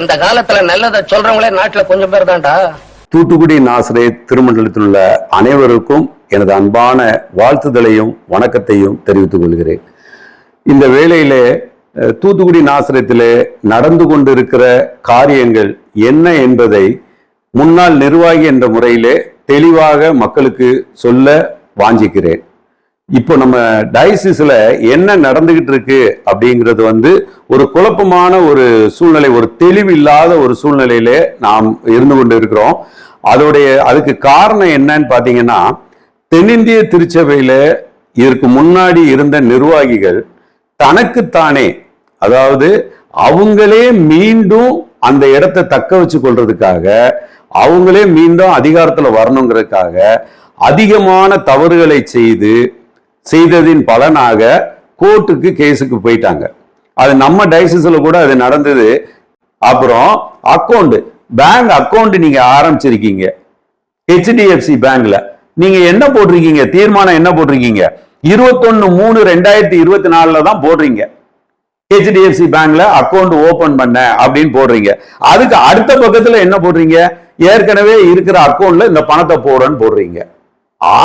இந்த காலத்துல நல்லதை சொல்றவங்களே நாட்டுல கொஞ்சம் பேர் தான்டா. தூத்துக்குடி நாசரே திருமண்டலத்தில் உள்ள அனைவருக்கும் எனது அன்பான வாழ்த்துதலையும் வணக்கத்தையும் தெரிவித்துக் கொள்கிறேன். இந்த வேளையிலே தூத்துக்குடி நாசரத்திலே நடந்து கொண்டிருக்கிற காரியங்கள் என்ன என்பதை முன்னாள் நிர்வாகி என்ற முறையிலே தெளிவாக மக்களுக்கு சொல்ல வாஞ்சிக்கிறேன். இப்போ நம்ம டயசிஸில் என்ன நடந்துகிட்டு இருக்கு அப்படிங்கிறது வந்து ஒரு குழப்பமான ஒரு சூழ்நிலை ஒரு தெளிவில்லாத ஒரு சூழ்நிலையிலே நாம் இருந்து கொண்டு இருக்கிறோம் அதோடைய அதுக்கு காரணம் என்னன்னு பார்த்தீங்கன்னா தென்னிந்திய திருச்சபையில் இதற்கு முன்னாடி இருந்த நிர்வாகிகள் தனக்குத்தானே அதாவது அவங்களே மீண்டும் அந்த இடத்தை தக்க வச்சு கொள்றதுக்காக அவங்களே மீண்டும் அதிகாரத்தில் வரணுங்கிறதுக்காக அதிகமான தவறுகளை செய்து செய்ததின் பலனாக கோர்ட்டுக்கு கேஸுக்கு போயிட்டாங்க. அது நம்ம டைசிஸில் கூட அது நடந்தது. அப்புறம் அக்கௌண்ட் பேங்க் அக்கௌண்ட் நீங்க ஆரம்பிச்சிருக்கீங்க. ஹெச்டிஎஃப்சி பேங்க்ல நீங்க என்ன போட்டிருக்கீங்க? தீர்மானம் என்ன போட்டிருக்கீங்க? இருபத்தொன்னு மூணு ரெண்டாயிரத்தி இருபத்தி நாலுல தான் போடுறீங்க. ஹெச்டிஎஃப்சி பேங்க்ல அக்கௌண்ட் ஓபன் பண்ண அப்படின்னு போடுறீங்க. அதுக்கு அடுத்த பக்கத்துல என்ன போடுறீங்க? ஏற்கனவே இருக்கிற அக்கௌண்ட்ல இந்த பணத்தை போடுறேன்னு போடுறீங்க.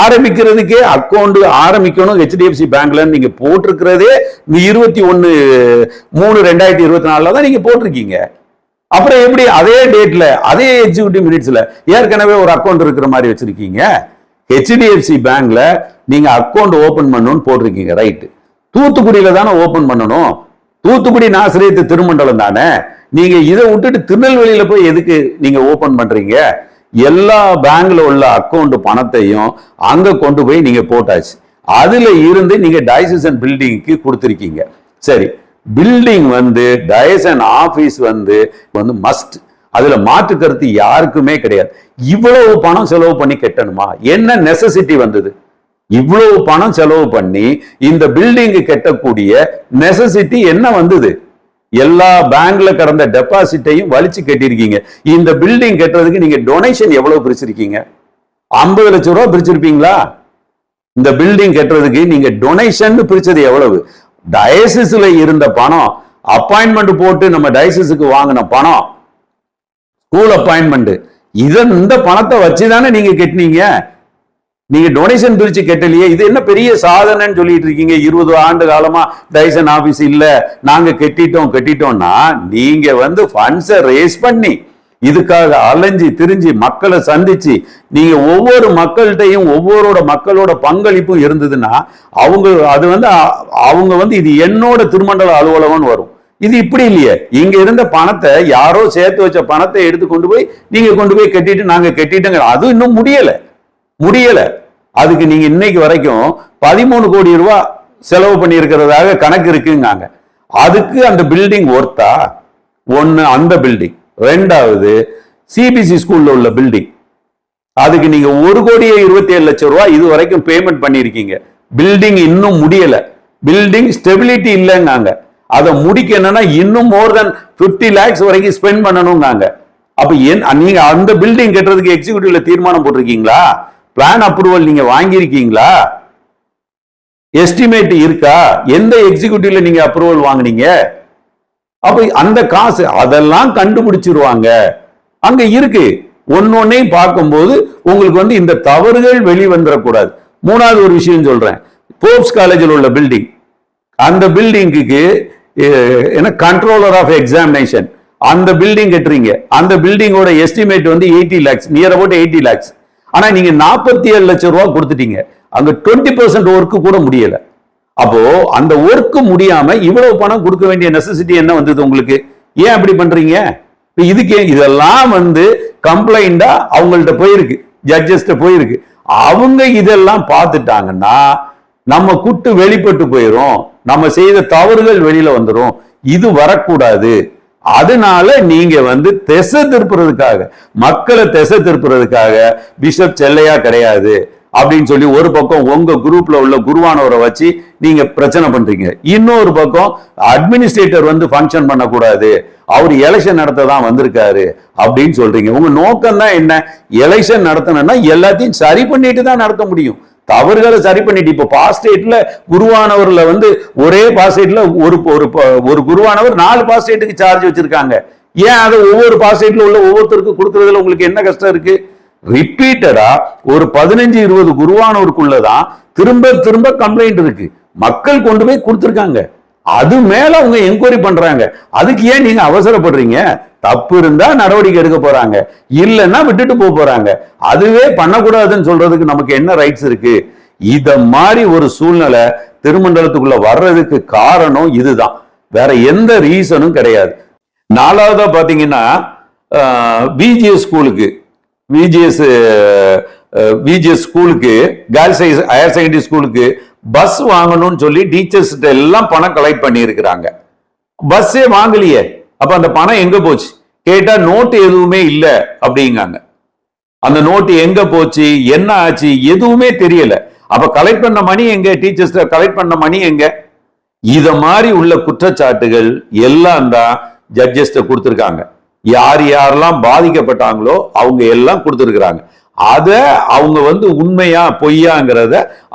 ஆரம்பிக்கிறதுக்கே அக்கௌண்ட் ஆரம்பிக்கணும் ஹெச்டிஎஃப்சி பேங்க்ல நீங்க போட்டிருக்கிறதே இருபத்தி ஒன்னு மூணு ரெண்டாயிரத்தி இருபத்தி நாலுல தான் நீங்க போட்டிருக்கீங்க. அப்புறம் எப்படி அதே டேட்ல அதே எக்ஸிகியூட்டிவ் மினிட்ஸ்ல ஏற்கனவே ஒரு அக்கௌண்ட் இருக்கிற மாதிரி வச்சிருக்கீங்க. ஹெச்டிஎஃப்சி பேங்க்ல நீங்க அக்கௌண்ட் ஓபன் பண்ணணும்னு போட்டிருக்கீங்க ரைட்டு தூத்துக்குடியில தானே ஓபன் பண்ணணும். தூத்துக்குடி நாசிரியத்து திருமண்டலம் தானே. நீங்க இதை விட்டுட்டு திருநெல்வேலியில போய் எதுக்கு நீங்க ஓபன் பண்றீங்க? எல்லா பேங்க்ல உள்ள அக்கௌண்ட் பணத்தையும் அங்க கொண்டு போய் நீங்க போட்டாச்சு. அதுல இருந்து நீங்க டைசன் பில்டிங்க்கு கொடுத்துருக்கீங்க. சரி பில்டிங் வந்து டயசன் ஆபீஸ் வந்து வந்து மஸ்ட் அதுல மாற்று கருத்து யாருக்குமே கிடையாது. இவ்வளவு பணம் செலவு பண்ணி கெட்டணுமா? என்ன நெசசிட்டி வந்தது? இவ்வளவு பணம் செலவு பண்ணி இந்த பில்டிங்கு கட்டக்கூடிய நெசசிட்டி என்ன வந்தது? எல்லா பேங்க்ல கடந்த டெபாசிட்டையும் வலிச்சு கட்டியிருக்கீங்க. இந்த பில்டிங் கட்டுறதுக்கு நீங்க டொனேஷன் எவ்வளவு பிரிச்சிருக்கீங்க? ஐம்பது லட்சம் ரூபா பிரிச்சிருப்பீங்களா? இந்த பில்டிங் கட்டுறதுக்கு நீங்க டொனேஷன் பிரிச்சது எவ்வளவு? டயசிஸ்ல இருந்த பணம் அப்பாயின்மெண்ட் போட்டு நம்ம டயசிஸுக்கு வாங்கின பணம் ஸ்கூல் அப்பாயின்மெண்ட் இதன் இந்த பணத்தை வச்சுதானே நீங்க கட்டினீங்க? நீங்க டொனேஷன் பிரிச்சு கட்டலையே இது என்ன பெரிய சாதனைன்னு சொல்லிட்டு இருக்கீங்க. இருபது ஆண்டு காலமா டைசன் ஆபீஸ் இல்ல. நாங்க கட்டிட்டோம் கெட்டிட்டோம்னா நீங்க வந்து ஃபண்ட்ஸை ரேஸ் பண்ணி இதுக்காக அலைஞ்சு திரிஞ்சு மக்களை சந்திச்சு நீங்க ஒவ்வொரு மக்கள்கிட்டையும் ஒவ்வொருட மக்களோட பங்களிப்பும் இருந்ததுன்னா அவங்க அது வந்து அவங்க வந்து இது என்னோட திருமண்டல அலுவலகம்னு வரும். இது இப்படி இல்லையே. இங்க இருந்த பணத்தை யாரோ சேர்த்து வச்ச பணத்தை எடுத்து கொண்டு போய் நீங்க கொண்டு போய் கட்டிட்டு நாங்க கட்டிட்டோங்க அது இன்னும் முடியல. முடியல. அதுக்கு நீங்க இன்னைக்கு வரைக்கும் பதிமூணு கோடி ரூபாய் செலவு பண்ணியிருக்கிறதாக கணக்கு இருக்குங்காங்க. அதுக்கு அந்த பில்டிங் ஒர்த்தா ஒன்று அந்த பில்டிங் ரெண்டாவது சிபிசி ஸ்கூல்ல உள்ள பில்டிங் அதுக்கு நீங்க ஒரு கோடியே இருபத்தி ஏழு லட்சம் ரூபாய் இது வரைக்கும் பேமெண்ட் பண்ணியிருக்கீங்க. பில்டிங் இன்னும் முடியல. பில்டிங் ஸ்டெபிலிட்டி இல்லைங்காங்க. அதை முடிக்கணும்னா இன்னும் மோர் தென் 50 லேக்ஸ் வரைக்கும் ஸ்பெண்ட் பண்ணணுங்காங்க. அப்ப என் நீங்க அந்த பில்டிங் கட்டுறதுக்கு எக்ஸிக்யூட்டிவ்ல தீர்மானம் போட்டிருக்கீங்களா? பிளான் அப்ரூவல் நீங்க வாங்கியிருக்கீங்களா? எஸ்டிமேட் இருக்கா? எந்த எக்ஸிக்யூட்டிவ்ல நீங்க அப்ரூவல் வாங்குனீங்க? அப்ப அந்த காசு அதெல்லாம் கண்டுபிடிச்சிருவாங்க. அங்க இருக்கு. ஒன்னொன்னையும் பார்க்கும்போது உங்களுக்கு வந்து இந்த தவறுகள் வெளிவந்துடக்கூடாது மூணாவது ஒரு விஷயம் சொல்றேன். போப்ஸ் காலேஜில் உள்ள பில்டிங் அந்த பில்டிங்குக்கு என்ன கண்ட்ரோலர் ஆஃப் எக்ஸாமினேஷன் அந்த பில்டிங் கட்டுறீங்க. அந்த பில்டிங்கோட எஸ்டிமேட் வந்து eighty lakhs near about eighty lakhs ஆனா நீங்க நாற்பத்தி ஏழு லட்சம் ரூபா கொடுத்துட்டீங்க. அங்க டுவெண்ட்டி பர்சன்ட் ஒர்க்கு கூட முடியல. அப்போ அந்த ஒர்க்கு முடியாம இவ்வளவு பணம் கொடுக்க வேண்டிய நெசசிட்டி என்ன வந்தது உங்களுக்கு? ஏன் அப்படி பண்றீங்க? இப்போ இதுக்கு இதெல்லாம் வந்து கம்ப்ளைண்டா அவங்கள்ட்ட போயிருக்கு. ஜட்ஜஸ்ட போயிருக்கு. அவங்க இதெல்லாம் பார்த்துட்டாங்கன்னா நம்ம குட்டு வெளிப்பட்டு போயிரும். நம்ம செய்த தவறுகள் வெளியில வந்துடும் இது வரக்கூடாது. அதனால நீங்க வந்து திசை திருப்புறதுக்காக மக்களை திசை திருப்புறதுக்காக பிஷப் செல்லையா கிடையாது அப்படின்னு சொல்லி ஒரு பக்கம் உங்க குரூப்ல உள்ள குருவானவரை வச்சு நீங்க பிரச்சனை பண்றீங்க. இன்னொரு பக்கம் அட்மினிஸ்ட்ரேட்டர் வந்து ஃபங்க்ஷன் பண்ணக்கூடாது. அவர் எலெக்ஷன் நடத்த தான் வந்திருக்காரு அப்படின்னு சொல்றீங்க. உங்க நோக்கம் தான் என்ன? எலெக்ஷன் நடத்தணும்னா எல்லாத்தையும் சரி பண்ணிட்டு தான் நடத்த முடியும். தவறுகளை சரி பண்ணிட்டு இப்போ பாஸ்டேட்ல குருவானவர்ல வந்து ஒரே பாஸ்டேட்ல ஒரு ஒரு ப- ஒரு குருவானவர் நாலு பாஸ்டேட்டுக்கு சார்ஜ் வச்சிருக்காங்க. ஏன் அதை ஒவ்வொரு பாஸ்டேட்ல உள்ள ஒவ்வொருத்தருக்கும் கொடுக்கறதுல உங்களுக்கு என்ன கஷ்டம் இருக்கு? ரிப்பீட்டடா ஒரு பதினஞ்சு இருபது குருவானவருக்குள்ளதான் திரும்ப திரும்ப கம்ப்ளைண்ட் இருக்கு. மக்கள் கொண்டு போய் கொடுத்துருக்காங்க. அது மேல அவங்க என்கொயரி பண்றாங்க. அதுக்கு ஏன் நீங்க அவசரப்படுறீங்க? தப்பு இருந்தா நடவடிக்கை எடுக்க போறாங்க. இல்லைன்னா விட்டுட்டு போக போறாங்க. அதுவே பண்ணக்கூடாதுன்னு சொல்றதுக்கு நமக்கு என்ன ரைட்ஸ் இருக்கு? இத மாதிரி ஒரு சூழ்நிலை திருமண்டலத்துக்குள்ள வர்றதுக்கு காரணம் இதுதான். வேற எந்த ரீசனும் கிடையாது. நாலாவதா பாத்தீங்கன்னா விஜிஎஸ் ஸ்கூலுக்கு விஜிஎஸ் விஜிஎஸ் ஸ்கூலுக்கு கேர்ள்ஸ் ஹையர் செகண்டரி ஸ்கூலுக்கு பஸ் வாங்கணும்னு சொல்லி டீச்சர்ஸ் எல்லாம் பணம் கலெக்ட் பண்ணி இருக்கிறாங்க பஸ்ஸே வாங்கலையே. அப்ப அந்த பணம் எங்க போச்சு? கேட்டா நோட்டு எதுவுமே இல்லை அப்படிங்காங்க. அந்த நோட்டு எங்க போச்சு? என்ன ஆச்சு? எதுவுமே தெரியல. அப்ப கலெக்ட் பண்ண மணி எங்க? டீச்சர்ஸ் கலெக்ட் பண்ண மணி எங்க? இத மாதிரி உள்ள குற்றச்சாட்டுகள் எல்லாம் தான் ஜட்ஜஸ்ட கொடுத்துருக்காங்க. யார் யாரெல்லாம் பாதிக்கப்பட்டாங்களோ அவங்க எல்லாம் கொடுத்துருக்குறாங்க. அத அவங்க வந்து உண்மையா பொய்யாங்கிறத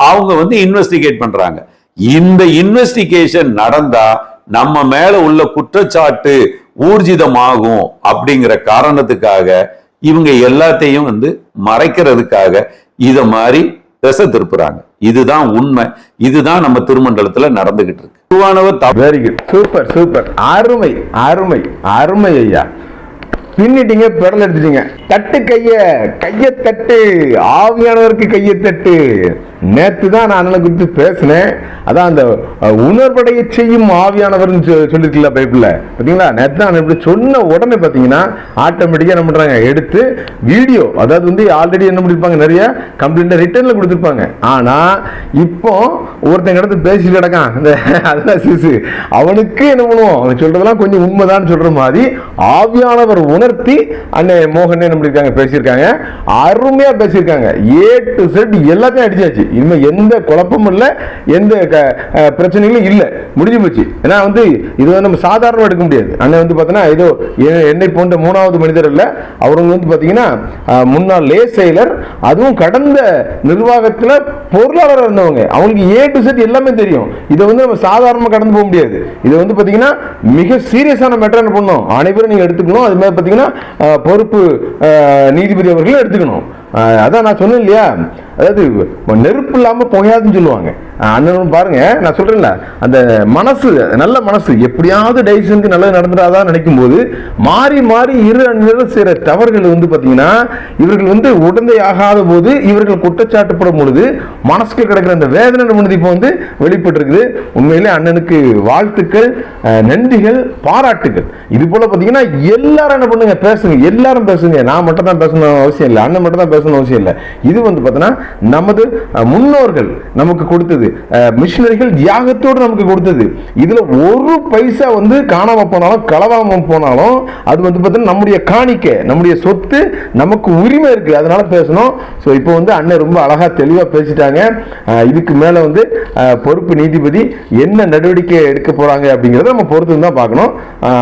அவங்க வந்து இன்வெஸ்டிகேட் பண்றாங்க. இந்த இன்வெஸ்டிகேஷன் நடந்தா நம்ம மேல உள்ள குற்றச்சாட்டு ஊர்ஜிதமாகும் அப்படிங்கிற காரணத்துக்காக இவங்க எல்லாத்தையும் வந்து மறைக்கிறதுக்காக இத மாதிரி திசை திருப்புறாங்க. இதுதான் உண்மை. இதுதான் நம்ம திருமண்டலத்துல நடந்துகிட்டு இருக்கு. வெரி குட் சூப்பர் சூப்பர் அருமை அருமை அருமை ஐயா. பின்னிட்டீங்க பெடல் எடுத்துட்டீங்க தட்டு கைய கைய தட்டு. ஆவியானவருக்கு கைய தட்டு. நேற்று தான் நான் அண்ணனை குறித்து பேசினேன். அதான் அந்த உணர்வடைய செய்யும் ஆவியானவர்னு சொ- சொல்லிருக்கல பைப்பில் பார்த்தீங்களா நேற்று தான் நான் இப்படி சொன்ன உடனே பார்த்தீங்கன்னா ஆட்டோமேட்டிக்காக என்ன பண்ணுறாங்க எடுத்து வீடியோ அதாவது வந்து ஆல்ரெடி என்ன பண்ணியிருப்பாங்க நிறைய கம்ப்ளைண்ட்டை ரிட்டர்னில் கொடுத்துருப்பாங்க. ஆனால் இப்போ ஒருத்தங்க இடத்து பேசிட்டு கிடக்கான். இந்த அதெல்லாம் சிசு. அவனுக்கு என்ன பண்ணுவோம்? அவன் சொல்கிறதெல்லாம் கொஞ்சம் உண்மைதான் சொல்கிற மாதிரி ஆவியானவர் உணர்த்தி அண்ணே மோகன் என்ன பண்ணியிருக்காங்க பேசியிருக்காங்க. அருமையாக பேசியிருக்காங்க. ஏ டு செட் எல்லாத்தையும் அடிச்சாச்சு. இனிமேல் எந்த குழப்பமும் இல்லை எந்த க- பிரச்சனைகளும் இல்லை. முடிஞ்சு போச்சு. ஏன்னா வந்து இது வந்து நம்ம சாதாரணமாக எடுக்க முடியாது. அண்ணன் வந்து பார்த்தீங்கன்னா ஏதோ எ- என்னை போன்ற மூணாவது மனிதர் இல்லை. அவருங்க வந்து பார்த்தீங்கன்னா முன்னாள் லே செயலர் அதுவும் கடந்த நிர்வாகத்தில் பொருளாளராக இருந்தவங்க. அவங்களுக்கு ஏ டு செட் எல்லாமே தெரியும். இதை வந்து நம்ம சாதாரணமாக கடந்து போக முடியாது. இதை வந்து பார்த்தீங்கன்னா மிக சீரியஸான மேட்டர் என்ன பண்ணணும். அனைவரும் நீங்கள் எடுத்துக்கணும். அது மாதிரி பார்த்தீங்கன்னா பொறுப்பு நீதிபதி அவர்களும் எடுத்துக்கணும். அதான் நான் சொன்னேன் இல்லையா? அதாவது நெருப்பு இல்லாமல் புகையாதுன்னு சொல்லுவாங்க. அண்ணனும் பாருங்க நான் சொல்றேன்ல அந்த மனசு நல்ல மனசு எப்படியாவது டைசனுக்கு நல்லது நடந்துடாதான் நினைக்கும் போது மாறி மாறி இரு அணியினர் செய்கிற தவறுகள் வந்து பார்த்தீங்கன்னா இவர்கள் வந்து உடந்தை ஆகாத போது இவர்கள் குற்றச்சாட்டுப்படும் பொழுது மனசுக்கு கிடக்கிற அந்த வேதனை நம்மளுக்கு இப்போ வந்து வெளிப்பட்டிருக்குது. உண்மையிலே அண்ணனுக்கு வாழ்த்துக்கள் நன்றிகள் பாராட்டுகள். இது போல பார்த்தீங்கன்னா எல்லாரும் என்ன பண்ணுங்க பேசுங்க எல்லாரும் பேசுங்க. நான் மட்டும் தான் பேசணும் அவசியம் இல்லை அண்ணன் மட்டும் தான் பேசணும் அவசியம் இல்லை. இது வந்து பார்த்தீங்கன்னா நமது முன்னோர்கள் நமக்கு கொடுத்தது. மிஷினரிகள் தியாகத்தோடு நமக்கு கொடுத்தது. இதில் ஒரு பைசா வந்து காணாமல் போனாலும் களவாமல் போனாலும் அது வந்து பார்த்தீங்கன்னா நம்முடைய காணிக்கை நம்முடைய சொத்து நமக்கு உரிமை இருக்குது அதனால பேசணும். ஸோ இப்போ வந்து அண்ணன் ரொம்ப அழகாக தெளிவாக பேசிட்டாங்க. இதுக்கு மேலே வந்து பொறுப்பு நீதிபதி என்ன நடவடிக்கை எடுக்க போகிறாங்க அப்படிங்கிறத நம்ம பொறுத்து தான் பார்க்கணும்.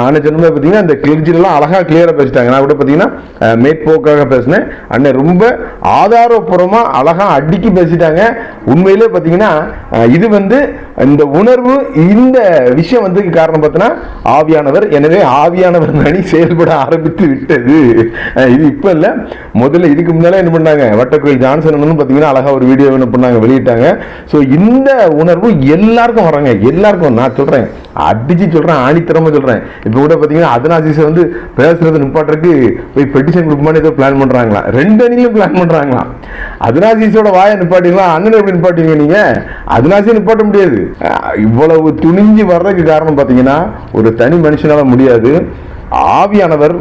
அண்ணன் சொன்ன பார்த்தீங்கன்னா இந்த கிளிர்ஜிலாம் அழகாக க்ளியராக பேசிட்டாங்க. நான் கூட பார்த்தீங்கன்னா மேற்போக்காக பேசினேன். அண்ணன் ரொம்ப ஆதாரபூர்வமாக அழகாக அடிக்கி பேசிட்டாங்க. உண்மையிலே பார்த்தீங்கன்னா இது வந்து இந்த உணர்வு இந்த விஷயம் வந்து காரணம் பார்த்தோன்னா ஆவியானவர். எனவே ஆவியானவர் அணி செயல்பட ஆரம்பித்து விட்டது. இது இப்போ இல்லை. முதல்ல இதுக்கு முன்னாலே என்ன பண்ணாங்க? வட்டக்கோயில் ஜான்சன் பார்த்தீங்கன்னா அழகா ஒரு வீடியோ என்ன பண்ணாங்க? வெளியிட்டாங்க. ஸோ இந்த உணர்வு எல்லாருக்கும் வராங்க எல்லாருக்கும் நான் சொல்றேன். அடிச்சு சொல்றேன் ஆணித்தரமா சொல்றேன். இப்போ கூட பார்த்தீங்கன்னா அதனாசிஸை வந்து பேசுறது நிப்பாட்டுறதுக்கு போய் பெட்டிஷன் கொடுக்குமான்னு ஏதோ பிளான் பண்றாங்களா? ரெண்டு அணிலும் பிளான் பண்றாங்களாம். அதனாசிஸோட வாயை நிப்பாட்டிங்களா அண்ணன் எப்படி நிப்பாட்டிங்க நீங்க? அதனாசியை நிப்பாட்ட முடியாது. இவ்வளவு துணிஞ்சு வர்றதுக்கு காரணம் பார்த்தீங்கன்னா ஒரு தனி மனுஷனால முடியாது. ஆவியானவர்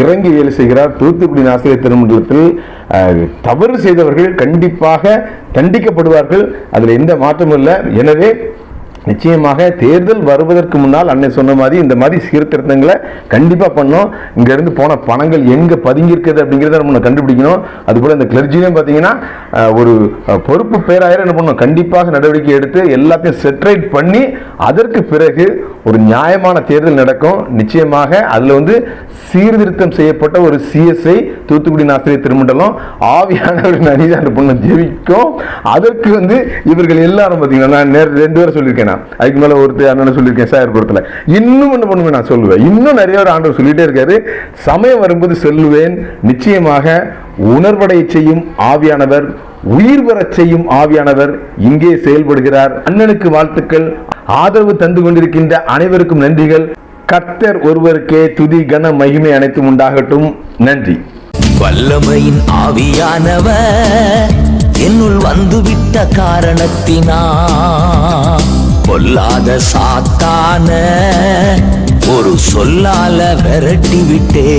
இறங்கி வேலை செய்கிறார். தூத்துக்குடி ஆசிரியர் திருமண்டலத்தில் தவறு செய்தவர்கள் கண்டிப்பாக தண்டிக்கப்படுவார்கள். அதில் எந்த மாற்றமும் இல்லை. எனவே நிச்சயமாக தேர்தல் வருவதற்கு முன்னால் அன்னை சொன்ன மாதிரி இந்த மாதிரி சீர்திருத்தங்களை கண்டிப்பாக பண்ணோம். இங்கேருந்து போன பணங்கள் எங்கே பதுங்கியிருக்குது அப்படிங்கிறத நம்ம கண்டுபிடிக்கணும். அதுபோல் இந்த கிளர்ஜிலையும் பார்த்தீங்கன்னா ஒரு பொறுப்பு பேராயிரம் என்ன பண்ணணும்? கண்டிப்பாக நடவடிக்கை எடுத்து எல்லாத்தையும் செட்ரைட் பண்ணி அதற்கு பிறகு ஒரு நியாயமான தேர்தல் நடக்கும். நிச்சயமாக அதில் வந்து சீர்திருத்தம் செய்யப்பட்ட ஒரு சிஎஸ்ஐ தூத்துக்குடி ஆசிரியர் திருமண்டலம் ஆவியானவரின் அணிதான் பொண்ணு ஜெயிக்கும். அதற்கு வந்து இவர்கள் எல்லாரும் பார்த்தீங்கன்னா நான் நேர் ரெண்டு பேரும் சொல்லியிருக்கேன். நான். அதுக்கு மேலே ஒருத்தர் அண்ணன் சொல்லியிருக்கேன் சார் கொடுத்துல இன்னும் என்ன பண்ணுவேன் நான் சொல்லுவேன். இன்னும் நிறைய ஒரு ஆண்டவர் சொல்லிகிட்டே இருக்காரு. சமயம் வரும்போது சொல்லுவேன் நிச்சயமாக உணர்வடை செய்யும் ஆவியானவர் உயிர் வரச் செய்யும் ஆவியானவர் இங்கே செயல்படுகிறார். அண்ணனுக்கு வாழ்த்துக்கள். ஆதரவு தந்து கொண்டிருக்கின்ற அனைவருக்கும் நன்றிகள். கத்தர் ஒருவருக்கே துதி கன மகிமை அனைத்தும் உண்டாகட்டும். நன்றி. வல்லமையின் ஆவியானவர் என்னுள் வந்துவிட்ட காரணத்தினா பொல்லாத சாத்தான ஒரு சொல்லால விரட்டி விட்டே